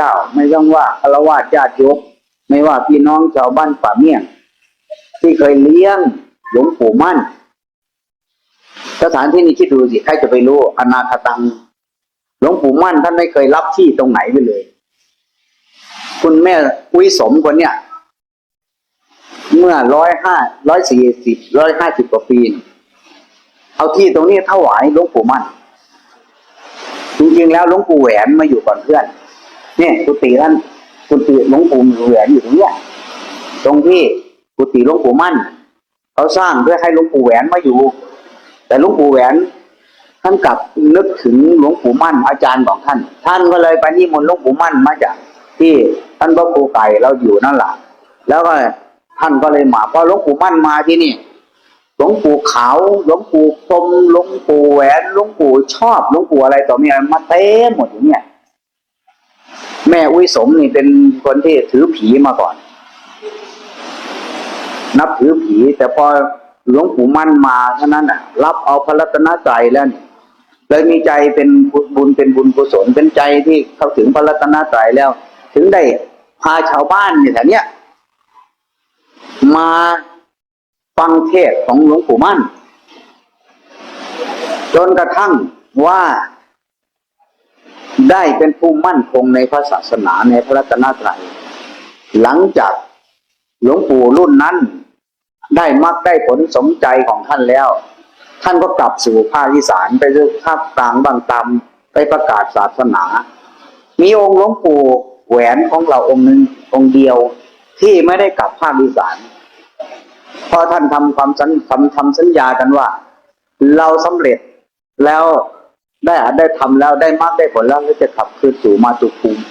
เจ้า ไม่ต้องว่าฆราวาสญาติโยมไม่ว่าพี่น้องชาวบ้านป่าเมี่ยง ที่เคยเลี้ยงหลวงปู่มั่น สถานที่นี้คิดดูสิใครจะไปรู้อนาคตังหลวงปู่มั่นท่านไม่เคยรับที่ตรงไหนไปเลย คุณแม่อุ้ยสมคนเนี้ยเมื่อร้อยห้าร้อยสี่สิบร้อยห้าสิบกว่าปีนเอาที่ตรงนี้ถวายหลวงปู่มั่น จริงๆแล้วหลวงปู่แหวนมาอยู่ก่อนเพื่อน เนี่ยกุฏิท่านกุฏิหลวงปู่แหวนอยู่ตรงเนี้ยตรงที่กุฏิหลวงปู่มั่นเขาสร้างเพื่อให้หลวงปู่แหวนมาอยู่ แต่หลวงปู่แหวนท่านกลับนึกถึงหลวงปู่มั่นอาจารย์ของท่าน ท่านก็เลยไปนิมนต์หลวงปู่มั่นมาจากที่ท่านพระครูไก่เราอยู่นั่นแหละแล้วก็ท่านก็เลยมาพอหลวงปู่มั่นมาที่นี่หลวงปู่ขาวหลวงปู่พรหมหลวงปู่แหวนหลวงปู่ชอบหลวงปู่อะไรต่อมีอะไรมาเต็มหมดอย่างเนี้ย แม่อุ้ยสมนี่เป็นคนที่ถือผีมาก่อน นับถือผี แต่พอหลวงปู่มั่นมาเท่านั้นน่ะ รับเอาพระรัตนตรัยแล้วนี่เลยมีใจเป็นบุญเป็นบุญกุศลเป็นใจที่เข้าถึงพระรัตนตรัยแล้ว ถึงได้พาชาวบ้านเนี่ยแถวเนี้ยมาฟังเทศของหลวงปู่มั่น จนกระทั่งว่า ได้เป็นผู้มั่นคงในพระศาสนาในพระรัตนตรัย หลังจากหลวงปู่รุ่นนั้น ได้มักได้ผลสมใจของท่านแล้ว ท่านก็กลับสู่ภาคอีสานไปเรื่ภาคกลางบางตำไปประกาศศาสนา มีองค์หลวงปู่แหวนของเราองค์หนึ่งองค์เดียวที่ไม่ได้กลับภาคอีสานเพราะท่านทำความสัญทำทำสัญญากันว่า เราสำเร็จแล้ว ได้อาจได้ทำแล้วได้มากได้ผลแล้วก็จะขับคืนสู่มาตุภูมิ